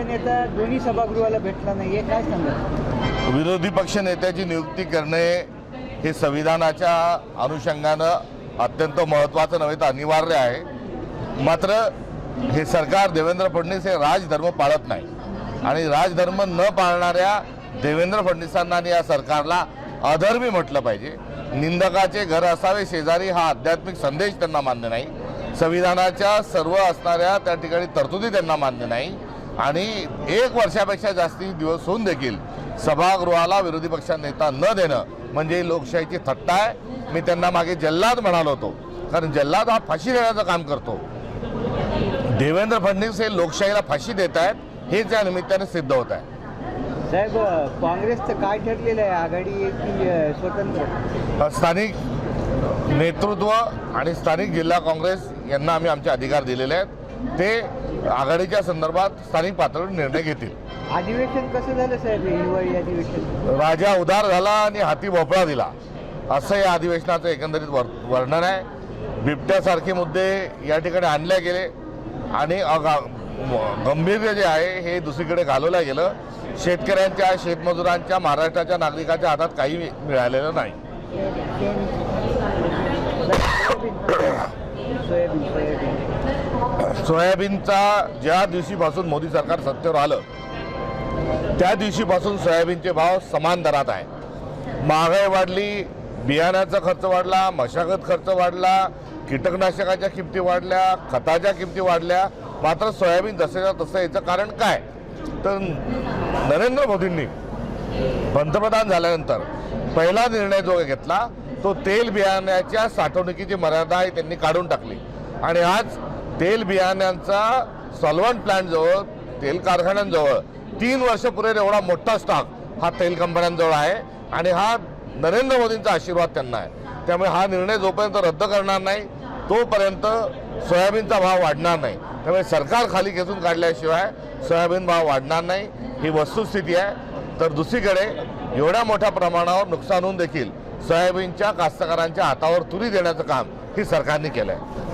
पक्षनेता दोन्ही सभागृहाला भेटला नाही हे काय सांगा विरोधी पक्षनेत्याची नियुक्ती करणे हे संविधानाच्या अनुषंगानं अत्यंत महत्त्वाचं नव्हे तर अनिवार्य आहे. मात्र हे सरकार देवेंद्र फडणवीस हे राजधर्म पाळत नाही. आणि राजधर्म न पाळणाऱ्या देवेंद्र फडणवीसांना आणि या सरकारला अधर्मी म्हटलं पाहिजे. निंदकाचे घर असावे शेजारी हा आध्यात्मिक संदेश त्यांना मान्य नाही. संविधानाच्या सर्व असणाऱ्या त्या ठिकाणी तरतुदी त्यांना मान्य नाही. आणि एक वर्षापेक्षा जास्ती दिवस होऊन देखील सभागृहाला विरोधी पक्ष नेता न देणं म्हणजे ही लोकशाहीची थट्टा आहे. मी त्यांना मागे जल्लाद म्हणालो होतो. कारण जल्लाद हा फाशी देण्याचं काम करतो. देवेंद्र फडणवीस हे लोकशाहीला फाशी देत आहेत. हेच या निमित्ताने सिद्ध होत आहे. साहेब काँग्रेसचं काय ठरलेलं आहे? आघाडी की स्वतंत्र? स्थानिक नेतृत्व आणि स्थानिक जिल्हा काँग्रेस यांना आम्ही आमचे अधिकार दिलेले आहेत. ते आघाडीच्या संदर्भात स्थानिक पातळीवर निर्णय घेतील. अधिवेशन कसं झालं साहेब हिवाळी अधिवेशन? राजा उदार झाला आणि हाती भोपळा दिला. असं या अधिवेशनाचं एकंदरीत वर वर्णन आहे. बिबट्यासारखे मुद्दे या ठिकाणी आणले गेले. आणि अगा म- गंभीर जे आहे हे दुसरीकडे घालवलं गेलं. शेतकऱ्यांच्या शेतमजुरांच्या महाराष्ट्राच्या नागरिकाच्या हातात काही मिळालेलं नाही. Soybean soybean. सोयाबीनचा ज्या दिवशीपासून मोदी सरकार सत्तेवर आलं त्या दिवशीपासून सोयाबीनचे भाव समान दरात आहे महागाई वाढली बियाण्याचा खर्च वाढला मशागत खर्च वाढला कीटकनाशकाच्या किमती वाढल्या खताच्या किमती वाढल्या. मात्र सोयाबीन जसंच्या तसं याचं कारण काय? तर नरेंद्र मोदींनी पंतप्रधान झाल्यानंतर पहिला निर्णय जो घेतला तो तेल बियाण्याच्या साठवणुकीची मर्यादा आहे त्यांनी काढून टाकली. आणि आज तेल बियाण्यांचा सॉल्वंट प्लांटजवळ तेल कारखान्यांजवळ तीन वर्ष पुरेल एवढा मोठा स्टॉक हा तेल कंपन्यांजवळ आहे आणि हा नरेंद्र मोदींचा आशीर्वाद त्यांना आहे. त्यामुळे हा निर्णय जोपर्यंत रद्द करणार नाही तोपर्यंत सोयाबीनचा भाव वाढणार नाही. त्यामुळे सरकार खाली खेचून काढल्याशिवाय सोयाबीन भाव वाढणार नाही ही वस्तुस्थिती आहे. तर दुसरीकडे एवढ्या मोठ्या प्रमाणावर नुकसान होऊन देखील सोयाबीनच्या कास्तकारांच्या हातावर तुरी देण्याचं काम ही सरकारने केलं आहे